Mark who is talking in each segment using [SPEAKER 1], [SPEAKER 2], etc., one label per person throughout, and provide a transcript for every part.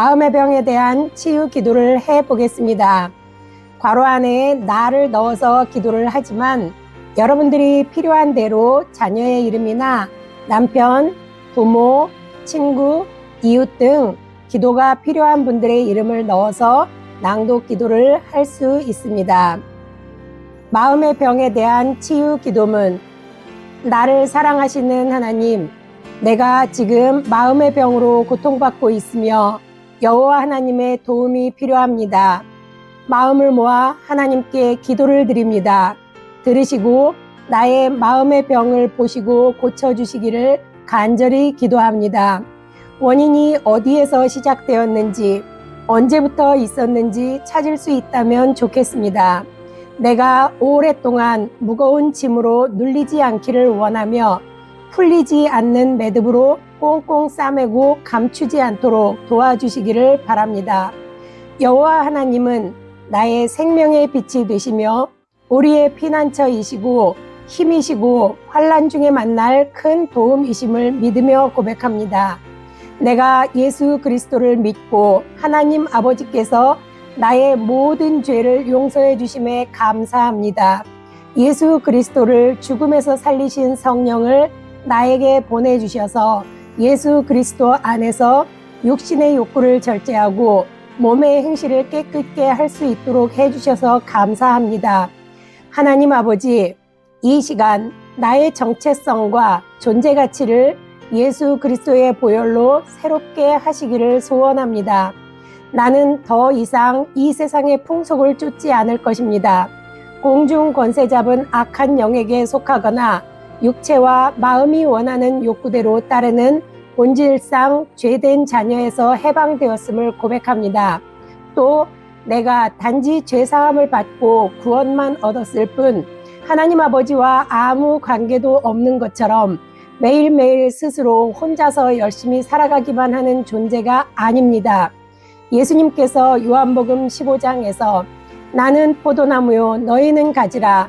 [SPEAKER 1] 마음의 병에 대한 치유 기도를 해 보겠습니다. 괄호 안에 나를 넣어서 기도를 하지만 여러분들이 필요한 대로 자녀의 이름이나 남편, 부모, 친구, 이웃 등 기도가 필요한 분들의 이름을 넣어서 낭독 기도를 할 수 있습니다. 마음의 병에 대한 치유 기도문 나를 사랑하시는 하나님, 내가 지금 마음의 병으로 고통받고 있으며 여호와 하나님의 도움이 필요합니다. 마음을 모아 하나님께 기도를 드립니다. 들으시고 나의 마음의 병을 보시고 고쳐주시기를 간절히 기도합니다. 원인이 어디에서 시작되었는지, 언제부터 있었는지 찾을 수 있다면 좋겠습니다. 내가 오랫동안 무거운 짐으로 눌리지 않기를 원하며 풀리지 않는 매듭으로 꽁꽁 싸매고 감추지 않도록 도와주시기를 바랍니다. 여호와 하나님은 나의 생명의 빛이 되시며 우리의 피난처이시고 힘이시고 환란 중에 만날 큰 도움이심을 믿으며 고백합니다. 내가 예수 그리스도를 믿고 하나님 아버지께서 나의 모든 죄를 용서해 주심에 감사합니다. 예수 그리스도를 죽음에서 살리신 성령을 나에게 보내주셔서 예수 그리스도 안에서 육신의 욕구를 절제하고 몸의 행실을 깨끗게 할 수 있도록 해주셔서 감사합니다. 하나님 아버지, 이 시간 나의 정체성과 존재 가치를 예수 그리스도의 보혈로 새롭게 하시기를 소원합니다. 나는 더 이상 이 세상의 풍속을 쫓지 않을 것입니다. 공중 권세 잡은 악한 영에게 속하거나 육체와 마음이 원하는 욕구대로 따르는 본질상 죄된 자녀에서 해방되었음을 고백합니다. 또 내가 단지 죄사함을 받고 구원만 얻었을 뿐 하나님 아버지와 아무 관계도 없는 것처럼 매일매일 스스로 혼자서 열심히 살아가기만 하는 존재가 아닙니다. 예수님께서 요한복음 15장에서 나는 포도나무요 너희는 가지라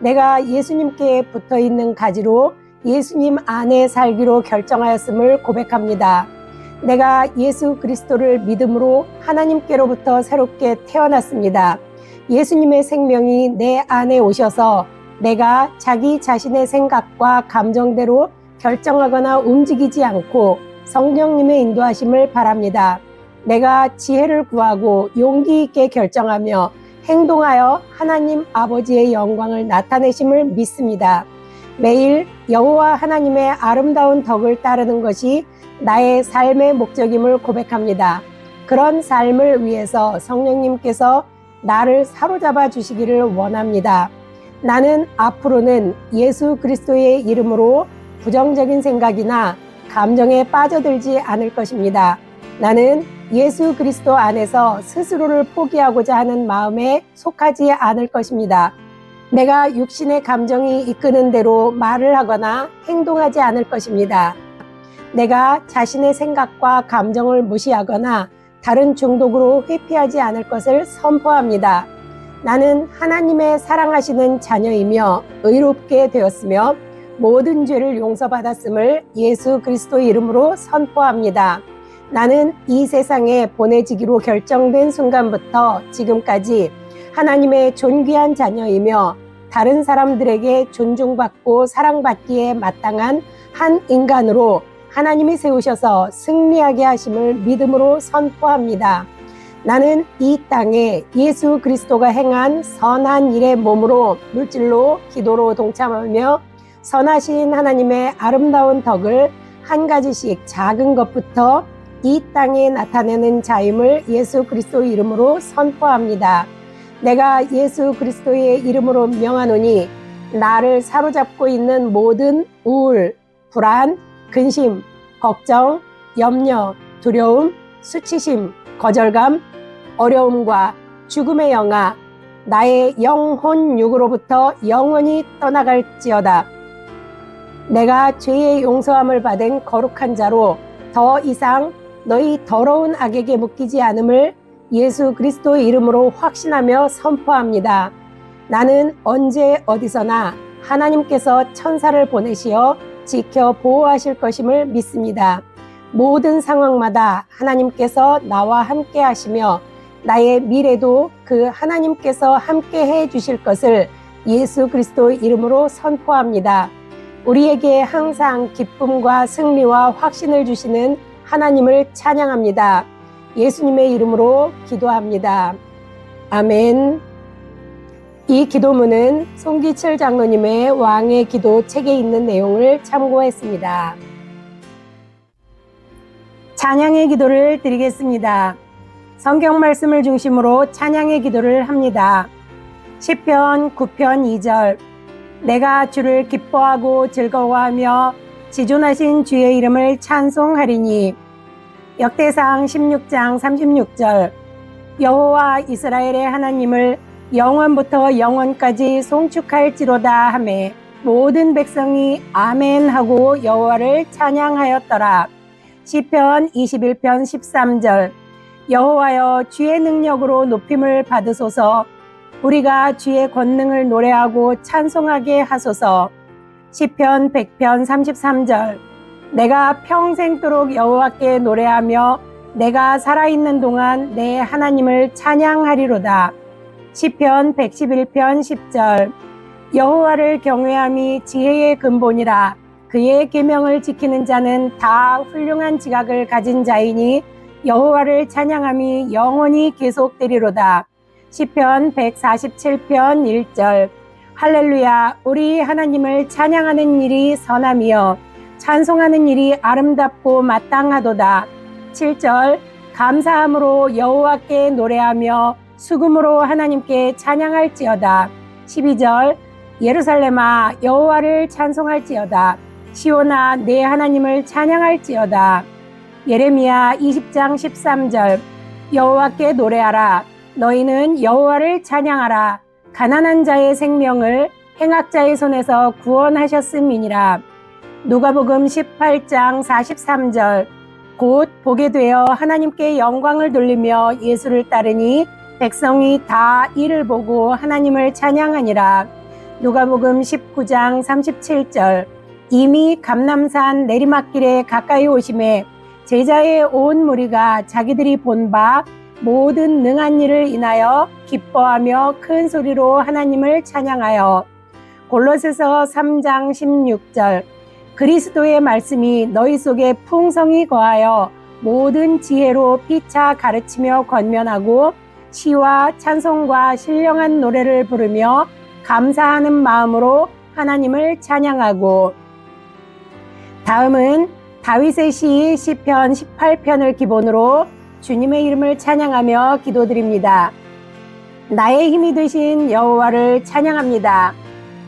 [SPEAKER 1] 내가 예수님께 붙어 있는 가지로 예수님 안에 살기로 결정하였음을 고백합니다. 내가 예수 그리스도를 믿음으로 하나님께로부터 새롭게 태어났습니다. 예수님의 생명이 내 안에 오셔서 내가 자기 자신의 생각과 감정대로 결정하거나 움직이지 않고 성령님의 인도하심을 바랍니다. 내가 지혜를 구하고 용기 있게 결정하며 행동하여 하나님 아버지의 영광을 나타내심을 믿습니다. 매일 여호와 하나님의 아름다운 덕을 따르는 것이 나의 삶의 목적임을 고백합니다. 그런 삶을 위해서 성령님께서 나를 사로잡아 주시기를 원합니다. 나는 앞으로는 예수 그리스도의 이름으로 부정적인 생각이나 감정에 빠져들지 않을 것입니다. 나는 예수 그리스도 안에서 스스로를 포기하고자 하는 마음에 속하지 않을 것입니다. 내가 육신의 감정이 이끄는 대로 말을 하거나 행동하지 않을 것입니다. 내가 자신의 생각과 감정을 무시하거나 다른 중독으로 회피하지 않을 것을 선포합니다. 나는 하나님의 사랑하시는 자녀이며 의롭게 되었으며 모든 죄를 용서받았음을 예수 그리스도 이름으로 선포합니다. 나는 이 세상에 보내지기로 결정된 순간부터 지금까지 하나님의 존귀한 자녀이며 다른 사람들에게 존중받고 사랑받기에 마땅한 한 인간으로 하나님이 세우셔서 승리하게 하심을 믿음으로 선포합니다. 나는 이 땅에 예수 그리스도가 행한 선한 일의 몸으로 물질로 기도로 동참하며 선하신 하나님의 아름다운 덕을 한 가지씩 작은 것부터 이 땅에 나타내는 자임을 예수 그리스도 이름으로 선포합니다. 내가 예수 그리스도의 이름으로 명하노니 나를 사로잡고 있는 모든 우울, 불안, 근심, 걱정, 염려, 두려움, 수치심, 거절감, 어려움과 죽음의 영아 나의 영혼 육으로부터 영원히 떠나갈지어다. 내가 죄의 용서함을 받은 거룩한 자로 더 이상 너희 더러운 악에게 묶이지 않음을 예수 그리스도의 이름으로 확신하며 선포합니다. 나는 언제 어디서나 하나님께서 천사를 보내시어 지켜 보호하실 것임을 믿습니다. 모든 상황마다 하나님께서 나와 함께 하시며 나의 미래도 그 하나님께서 함께 해 주실 것을 예수 그리스도의 이름으로 선포합니다. 우리에게 항상 기쁨과 승리와 확신을 주시는 하나님을 찬양합니다. 예수님의 이름으로 기도합니다. 아멘. 이 기도문은 송기철 장로님의 왕의 기도 책에 있는 내용을 참고했습니다. 찬양의 기도를 드리겠습니다. 성경 말씀을 중심으로 찬양의 기도를 합니다. 시편 9편 2절 내가 주를 기뻐하고 즐거워하며 지존하신 주의 이름을 찬송하리니 역대상 16장 36절 여호와 이스라엘의 하나님을 영원부터 영원까지 송축할지로다 하매 모든 백성이 아멘 하고 여호와를 찬양하였더라. 시편 21편 13절 여호와여 주의 능력으로 높임을 받으소서 우리가 주의 권능을 노래하고 찬송하게 하소서 시편 100편 33절. 내가 평생도록 여호와께 노래하며 내가 살아있는 동안 내 하나님을 찬양하리로다. 시편 111편 10절. 여호와를 경외함이 지혜의 근본이라 그의 계명을 지키는 자는 다 훌륭한 지각을 가진 자이니 여호와를 찬양함이 영원히 계속되리로다. 시편 147편 1절 할렐루야 우리 하나님을 찬양하는 일이 선함이여 찬송하는 일이 아름답고 마땅하도다. 7절 감사함으로 여호와께 노래하며 수금으로 하나님께 찬양할지어다. 12절 예루살렘아 여호와를 찬송할지어다. 시온아 내 하나님을 찬양할지어다. 예레미야 20장 13절 여호와께 노래하라 너희는 여호와를 찬양하라 가난한 자의 생명을 행악자의 손에서 구원하셨음이니라. 누가복음 18장 43절. 곧 보게 되어 하나님께 영광을 돌리며 예수를 따르니 백성이 다 이를 보고 하나님을 찬양하니라. 누가복음 19장 37절. 이미 감남산 내리막길에 가까이 오심에 제자의 온 무리가 자기들이 본 바 모든 능한 일을 인하여 기뻐하며 큰 소리로 하나님을 찬양하여. 골로새서 3장 16절. 그리스도의 말씀이 너희 속에 풍성히 거하여 모든 지혜로 피차 가르치며 권면하고 시와 찬송과 신령한 노래를 부르며 감사하는 마음으로 하나님을 찬양하고. 다음은 다윗의 시 시편 18편을 기본으로 주님의 이름을 찬양하며 기도드립니다. 나의 힘이 되신 여호와를 찬양합니다.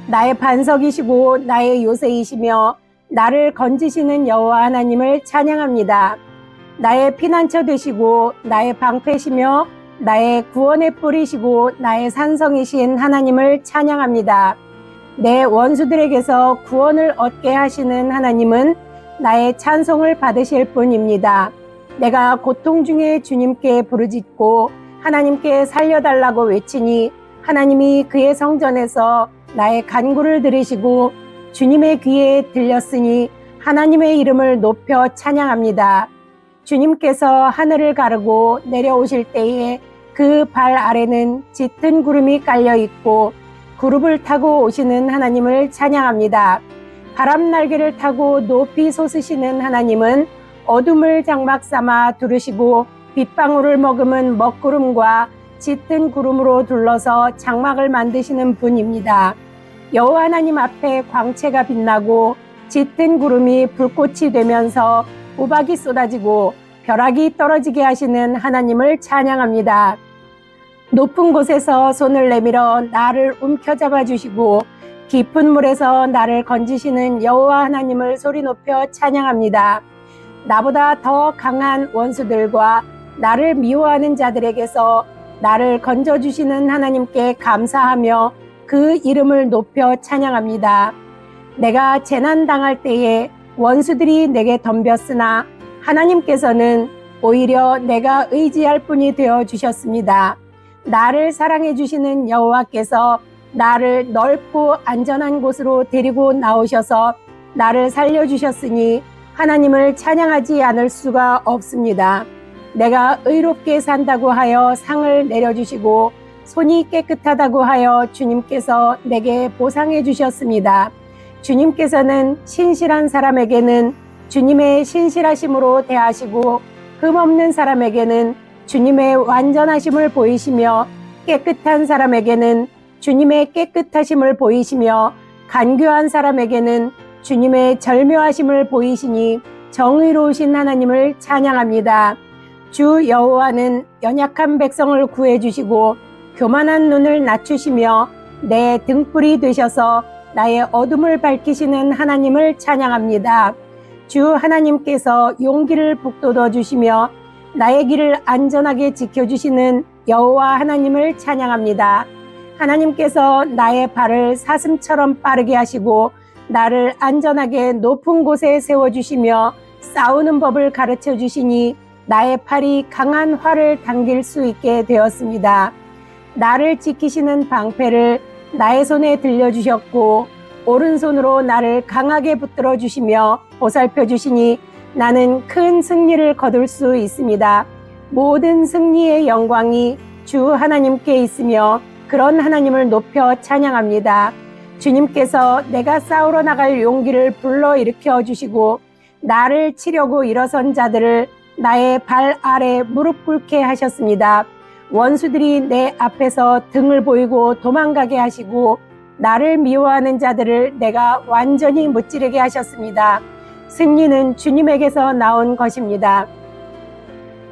[SPEAKER 1] 나의 반석이시고 나의 요새이시며 나를 건지시는 여호와 하나님을 찬양합니다. 나의 피난처 되시고 나의 방패시며 나의 구원의 뿌리시고 나의 산성이신 하나님을 찬양합니다. 내 원수들에게서 구원을 얻게 하시는 하나님은 나의 찬송을 받으실 분입니다. 내가 고통 중에 주님께 부르짖고 하나님께 살려달라고 외치니 하나님이 그의 성전에서 나의 간구를 들으시고 주님의 귀에 들렸으니 하나님의 이름을 높여 찬양합니다. 주님께서 하늘을 가르고 내려오실 때에 그 발 아래는 짙은 구름이 깔려 있고 구름을 타고 오시는 하나님을 찬양합니다. 바람 날개를 타고 높이 솟으시는 하나님은 어둠을 장막 삼아 두르시고 빗방울을 머금은 먹구름과 짙은 구름으로 둘러서 장막을 만드시는 분입니다. 여호와 하나님 앞에 광채가 빛나고 짙은 구름이 불꽃이 되면서 우박이 쏟아지고 벼락이 떨어지게 하시는 하나님을 찬양합니다. 높은 곳에서 손을 내밀어 나를 움켜잡아 주시고 깊은 물에서 나를 건지시는 여호와 하나님을 소리 높여 찬양합니다. 나보다 더 강한 원수들과 나를 미워하는 자들에게서 나를 건져주시는 하나님께 감사하며 그 이름을 높여 찬양합니다. 내가 재난 당할 때에 원수들이 내게 덤볐으나 하나님께서는 오히려 내가 의지할 분이 되어 주셨습니다. 나를 사랑해 주시는 여호와께서 나를 넓고 안전한 곳으로 데리고 나오셔서 나를 살려 주셨으니 하나님을 찬양하지 않을 수가 없습니다. 내가 의롭게 산다고 하여 상을 내려주시고 손이 깨끗하다고 하여 주님께서 내게 보상해 주셨습니다. 주님께서는 신실한 사람에게는 주님의 신실하심으로 대하시고 흠없는 사람에게는 주님의 완전하심을 보이시며 깨끗한 사람에게는 주님의 깨끗하심을 보이시며 간교한 사람에게는 주님의 절묘하심을 보이시니 정의로우신 하나님을 찬양합니다. 주 여호와는 연약한 백성을 구해 주시고 교만한 눈을 낮추시며 내 등불이 되셔서 나의 어둠을 밝히시는 하나님을 찬양합니다. 주 하나님께서 용기를 북돋워 주시며 나의 길을 안전하게 지켜주시는 여호와 하나님을 찬양합니다. 하나님께서 나의 발을 사슴처럼 빠르게 하시고 나를 안전하게 높은 곳에 세워주시며 싸우는 법을 가르쳐 주시니 나의 팔이 강한 활을 당길 수 있게 되었습니다. 나를 지키시는 방패를 나의 손에 들려주셨고 오른손으로 나를 강하게 붙들어 주시며 보살펴 주시니 나는 큰 승리를 거둘 수 있습니다. 모든 승리의 영광이 주 하나님께 있으며 그런 하나님을 높여 찬양합니다. 주님께서 내가 싸우러 나갈 용기를 불러 일으켜 주시고 나를 치려고 일어선 자들을 나의 발 아래 무릎 꿇게 하셨습니다. 원수들이 내 앞에서 등을 보이고 도망가게 하시고 나를 미워하는 자들을 내가 완전히 무찌르게 하셨습니다. 승리는 주님에게서 나온 것입니다.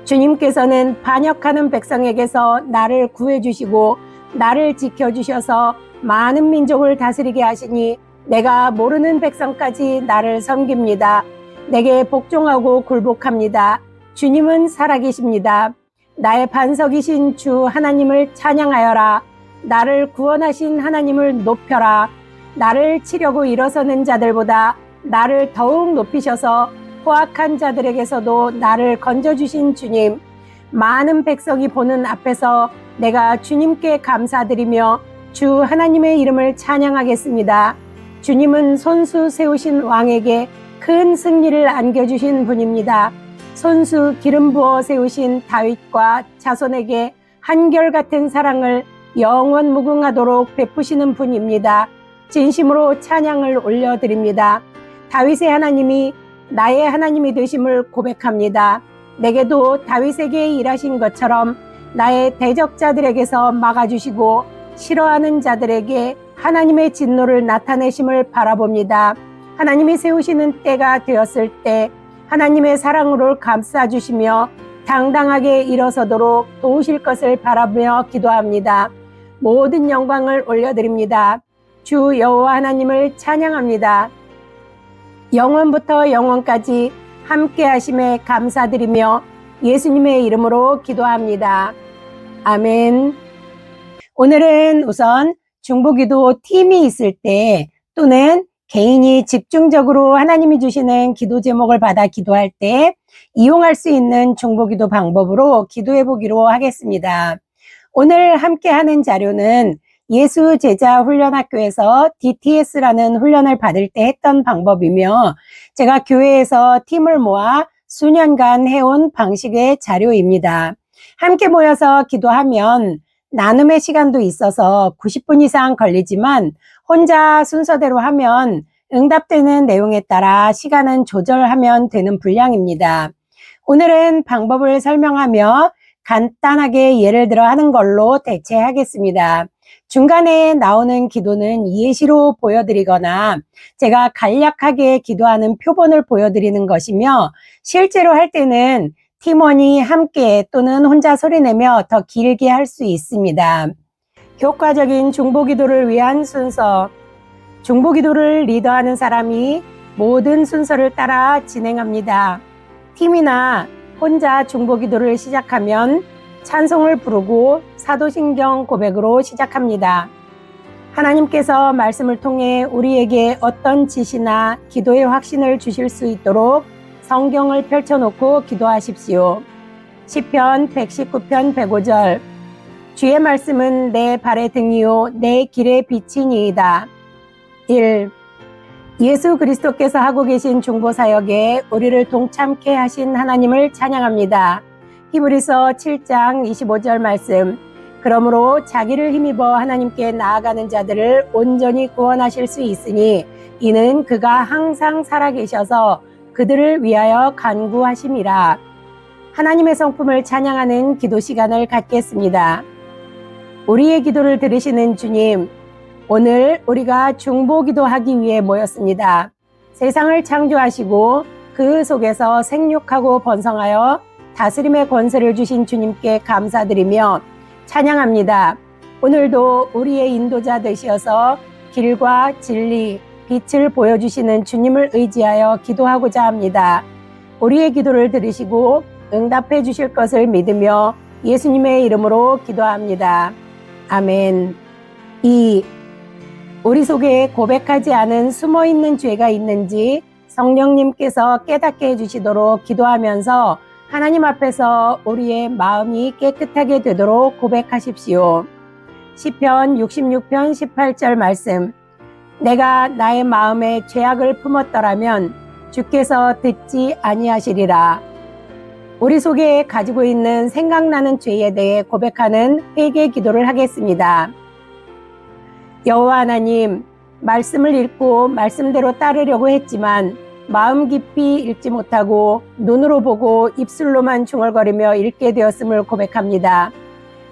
[SPEAKER 1] 주님께서는 반역하는 백성에게서 나를 구해주시고 나를 지켜주셔서 많은 민족을 다스리게 하시니 내가 모르는 백성까지 나를 섬깁니다. 내게 복종하고 굴복합니다. 주님은 살아계십니다. 나의 반석이신 주 하나님을 찬양하여라. 나를 구원하신 하나님을 높여라. 나를 치려고 일어서는 자들보다 나를 더욱 높이셔서 포악한 자들에게서도 나를 건져주신 주님, 많은 백성이 보는 앞에서 내가 주님께 감사드리며 주 하나님의 이름을 찬양하겠습니다. 주님은 손수 세우신 왕에게 큰 승리를 안겨주신 분입니다. 손수 기름 부어 세우신 다윗과 자손에게 한결같은 사랑을 영원 무궁하도록 베푸시는 분입니다. 진심으로 찬양을 올려드립니다. 다윗의 하나님이 나의 하나님이 되심을 고백합니다. 내게도 다윗에게 일하신 것처럼 나의 대적자들에게서 막아주시고 싫어하는 자들에게 하나님의 진노를 나타내심을 바라봅니다. 하나님이 세우시는 때가 되었을 때 하나님의 사랑으로 감싸주시며 당당하게 일어서도록 도우실 것을 바라며 기도합니다. 모든 영광을 올려드립니다. 주 여호와 하나님을 찬양합니다. 영원부터 영원까지 함께 하심에 감사드리며 예수님의 이름으로 기도합니다. 아멘. 오늘은 우선 중보기도 팀이 있을 때 또는 개인이 집중적으로 하나님이 주시는 기도 제목을 받아 기도할 때 이용할 수 있는 중보기도 방법으로 기도해 보기로 하겠습니다. 오늘 함께 하는 자료는 예수 제자 훈련학교에서 DTS라는 훈련을 받을 때 했던 방법이며 제가 교회에서 팀을 모아 수년간 해온 방식의 자료입니다. 함께 모여서 기도하면 나눔의 시간도 있어서 90분 이상 걸리지만 혼자 순서대로 하면 응답되는 내용에 따라 시간은 조절하면 되는 분량입니다. 오늘은 방법을 설명하며 간단하게 예를 들어 하는 걸로 대체하겠습니다. 중간에 나오는 기도는 예시로 보여드리거나 제가 간략하게 기도하는 표본을 보여드리는 것이며 실제로 할 때는 팀원이 함께 또는 혼자 소리내며 더 길게 할 수 있습니다. 효과적인 중보기도를 위한 순서. 중보기도를 리더하는 사람이 모든 순서를 따라 진행합니다. 팀이나 혼자 중보기도를 시작하면 찬송을 부르고 사도신경 고백으로 시작합니다. 하나님께서 말씀을 통해 우리에게 어떤 지시나 기도의 확신을 주실 수 있도록 성경을 펼쳐놓고 기도하십시오. 시편 119편 105절 주의 말씀은 내 발의 등이요 내 길의 빛이니이다. 1. 예수 그리스도께서 하고 계신 중보 사역에 우리를 동참케 하신 하나님을 찬양합니다. 히브리서 7장 25절 말씀. 그러므로 자기를 힘입어 하나님께 나아가는 자들을 온전히 구원하실 수 있으니 이는 그가 항상 살아계셔서 그들을 위하여 간구하심이라. 하나님의 성품을 찬양하는 기도 시간을 갖겠습니다. 우리의 기도를 들으시는 주님, 오늘 우리가 중보 기도하기 위해 모였습니다. 세상을 창조하시고 그 속에서 생육하고 번성하여 다스림의 권세를 주신 주님께 감사드리며 찬양합니다. 오늘도 우리의 인도자 되시어서 길과 진리, 빛을 보여주시는 주님을 의지하여 기도하고자 합니다. 우리의 기도를 들으시고 응답해 주실 것을 믿으며 예수님의 이름으로 기도합니다. 아멘. 2. 우리 속에 고백하지 않은 숨어 있는 죄가 있는지 성령님께서 깨닫게 해주시도록 기도하면서 하나님 앞에서 우리의 마음이 깨끗하게 되도록 고백하십시오. 시편 66편 18절 말씀. 내가 나의 마음에 죄악을 품었더라면 주께서 듣지 아니하시리라. 우리 속에 가지고 있는 생각나는 죄에 대해 고백하는 회개 기도를 하겠습니다. 여호와 하나님, 말씀을 읽고 말씀대로 따르려고 했지만 마음 깊이 읽지 못하고 눈으로 보고 입술로만 중얼거리며 읽게 되었음을 고백합니다.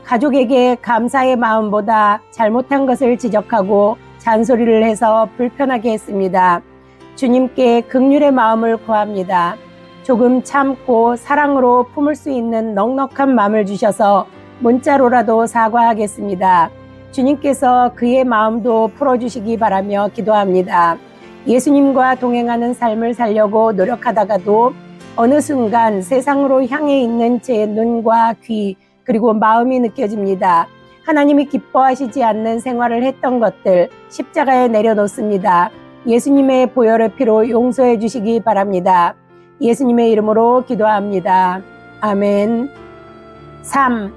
[SPEAKER 1] 가족에게 감사의 마음보다 잘못한 것을 지적하고 잔소리를 해서 불편하게 했습니다. 주님께 극률의 마음을 구합니다. 조금 참고 사랑으로 품을 수 있는 넉넉한 마음을 주셔서 문자로라도 사과하겠습니다. 주님께서 그의 마음도 풀어주시기 바라며 기도합니다. 예수님과 동행하는 삶을 살려고 노력하다가도 어느 순간 세상으로 향해 있는 제 눈과 귀 그리고 마음이 느껴집니다. 하나님이 기뻐하시지 않는 생활을 했던 것들 십자가에 내려놓습니다. 예수님의 보혈의 피로 용서해 주시기 바랍니다. 예수님의 이름으로 기도합니다. 아멘. 3.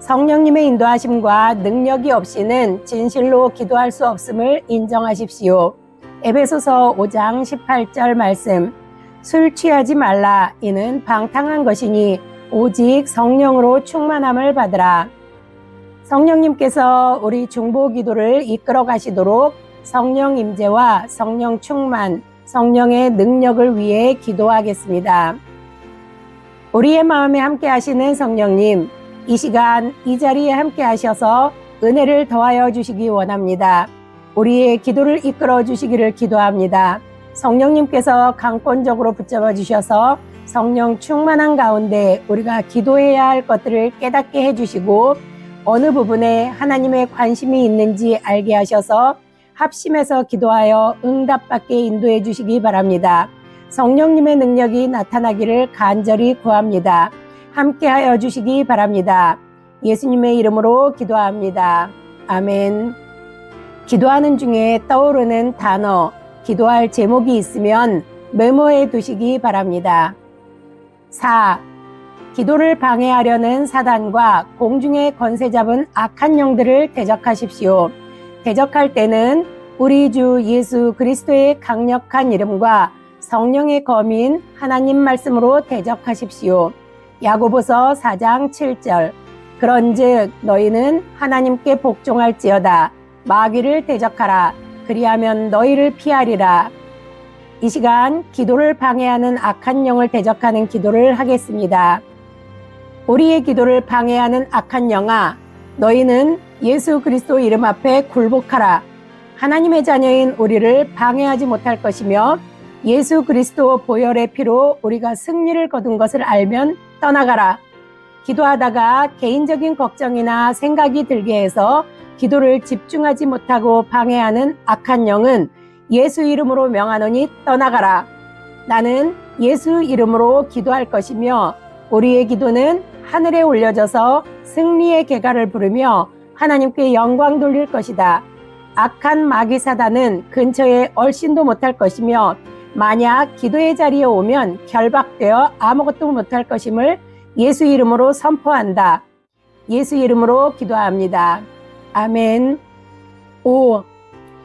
[SPEAKER 1] 성령님의 인도하심과 능력이 없이는 진실로 기도할 수 없음을 인정하십시오. 에베소서 5장 18절 말씀. 술 취하지 말라. 이는 방탕한 것이니 오직 성령으로 충만함을 받으라. 성령님께서 우리 중보 기도를 이끌어 가시도록 성령 임재와 성령 충만, 성령의 능력을 위해 기도하겠습니다. 우리의 마음에 함께 하시는 성령님, 이 시간 이 자리에 함께 하셔서 은혜를 더하여 주시기 원합니다. 우리의 기도를 이끌어 주시기를 기도합니다. 성령님께서 강권적으로 붙잡아 주셔서 성령 충만한 가운데 우리가 기도해야 할 것들을 깨닫게 해주시고 어느 부분에 하나님의 관심이 있는지 알게 하셔서 합심해서 기도하여 응답받게 인도해 주시기 바랍니다. 성령님의 능력이 나타나기를 간절히 구합니다. 함께하여 주시기 바랍니다. 예수님의 이름으로 기도합니다. 아멘. 기도하는 중에 떠오르는 단어, 기도할 제목이 있으면 메모해 두시기 바랍니다. 4. 기도를 방해하려는 사단과 공중의 권세 잡은 악한 영들을 대적하십시오. 대적할 때는 우리 주 예수 그리스도의 강력한 이름과 성령의 검인 하나님 말씀으로 대적하십시오. 야고보서 4장 7절. 그런즉 너희는 하나님께 복종할지어다. 마귀를 대적하라. 그리하면 너희를 피하리라. 이 시간 기도를 방해하는 악한 영을 대적하는 기도를 하겠습니다. 우리의 기도를 방해하는 악한 영아, 너희는 예수 그리스도 이름 앞에 굴복하라. 하나님의 자녀인 우리를 방해하지 못할 것이며 예수 그리스도 보혈의 피로 우리가 승리를 거둔 것을 알면 떠나가라. 기도하다가 개인적인 걱정이나 생각이 들게 해서 기도를 집중하지 못하고 방해하는 악한 영은 예수 이름으로 명하노니 떠나가라. 나는 예수 이름으로 기도할 것이며 우리의 기도는 하늘에 올려져서 승리의 개가를 부르며 하나님께 영광 돌릴 것이다. 악한 마귀 사단은 근처에 얼씬도 못할 것이며 만약 기도의 자리에 오면 결박되어 아무것도 못할 것임을 예수 이름으로 선포한다. 예수 이름으로 기도합니다. 아멘. 5.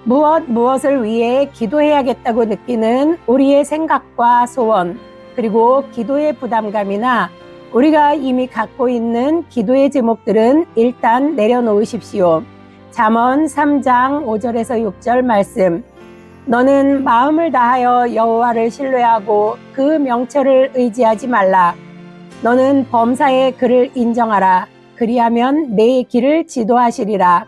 [SPEAKER 1] 무엇 무엇을 위해 기도해야겠다고 느끼는 우리의 생각과 소원, 그리고 기도의 부담감이나 우리가 이미 갖고 있는 기도의 제목들은 일단 내려놓으십시오. 잠언 3장 5절에서 6절 말씀. 너는 마음을 다하여 여호와를 신뢰하고 그 명철을 의지하지 말라. 너는 범사의 그를 인정하라. 그리하면 내 길을 지도하시리라.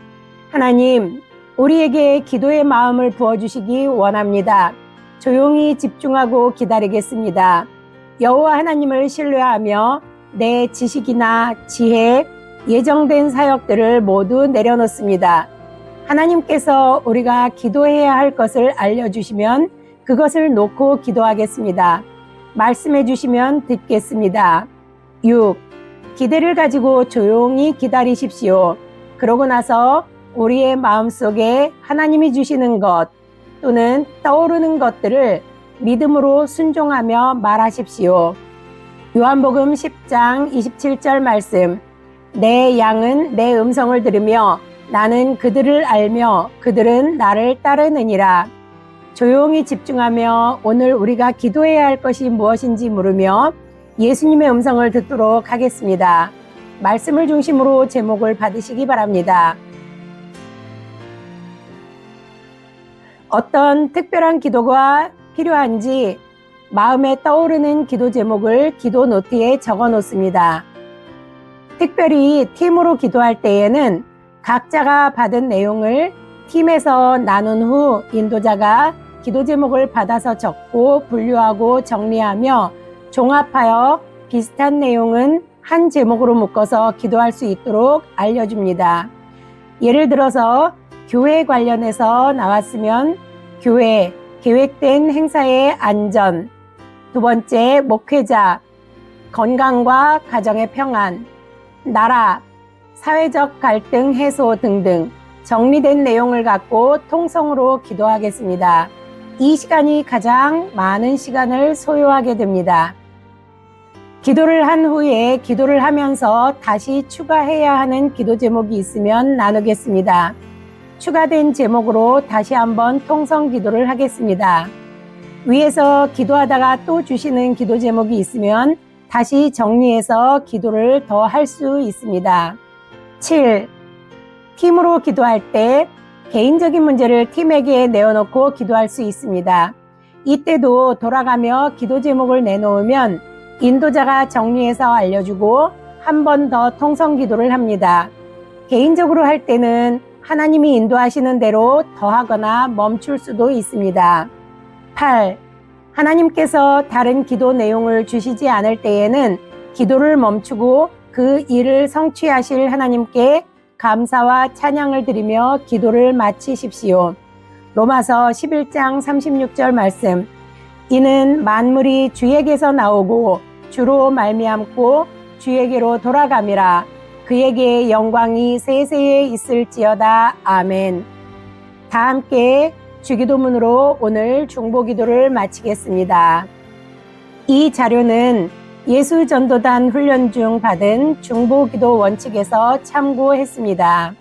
[SPEAKER 1] 하나님, 우리에게 기도의 마음을 부어주시기 원합니다. 조용히 집중하고 기다리겠습니다. 여호와 하나님을 신뢰하며 내 지식이나 지혜, 예정된 사역들을 모두 내려놓습니다. 하나님께서 우리가 기도해야 할 것을 알려주시면 그것을 놓고 기도하겠습니다. 말씀해 주시면 듣겠습니다. 6. 기대를 가지고 조용히 기다리십시오. 그러고 나서 우리의 마음속에 하나님이 주시는 것 또는 떠오르는 것들을 믿음으로 순종하며 말하십시오. 요한복음 10장 27절 말씀. 내 양은 내 음성을 들으며 나는 그들을 알며 그들은 나를 따르느니라. 조용히 집중하며 오늘 우리가 기도해야 할 것이 무엇인지 물으며 예수님의 음성을 듣도록 하겠습니다. 말씀을 중심으로 제목을 받으시기 바랍니다. 어떤 특별한 기도가 필요한지 마음에 떠오르는 기도 제목을 기도 노트에 적어 놓습니다. 특별히 팀으로 기도할 때에는 각자가 받은 내용을 팀에서 나눈 후 인도자가 기도 제목을 받아서 적고 분류하고 정리하며 종합하여 비슷한 내용은 한 제목으로 묶어서 기도할 수 있도록 알려줍니다. 예를 들어서 교회 관련해서 나왔으면 교회, 계획된 행사의 안전, 두 번째 목회자, 건강과 가정의 평안, 나라, 사회적 갈등 해소 등등 정리된 내용을 갖고 통성으로 기도하겠습니다. 이 시간이 가장 많은 시간을 소요하게 됩니다. 기도를 한 후에 기도를 하면서 다시 추가해야 하는 기도 제목이 있으면 나누겠습니다. 추가된 제목으로 다시 한번 통성 기도를 하겠습니다. 위에서 기도하다가 또 주시는 기도 제목이 있으면 다시 정리해서 기도를 더 할 수 있습니다. 7. 팀으로 기도할 때 개인적인 문제를 팀에게 내어놓고 기도할 수 있습니다. 이때도 돌아가며 기도 제목을 내놓으면 인도자가 정리해서 알려주고 한 번 더 통성 기도를 합니다. 개인적으로 할 때는 하나님이 인도하시는 대로 더하거나 멈출 수도 있습니다. 8. 하나님께서 다른 기도 내용을 주시지 않을 때에는 기도를 멈추고 그 일을 성취하실 하나님께 감사와 찬양을 드리며 기도를 마치십시오. 로마서 11장 36절 말씀. 이는 만물이 주에게서 나오고 주로 말미암고 주에게로 돌아감이라. 그에게 영광이 세세에 있을지어다. 아멘. 다 함께 주기도문으로 오늘 중보 기도를 마치겠습니다. 이 자료는 예수 전도단 훈련 중 받은 중보 기도 원칙에서 참고했습니다.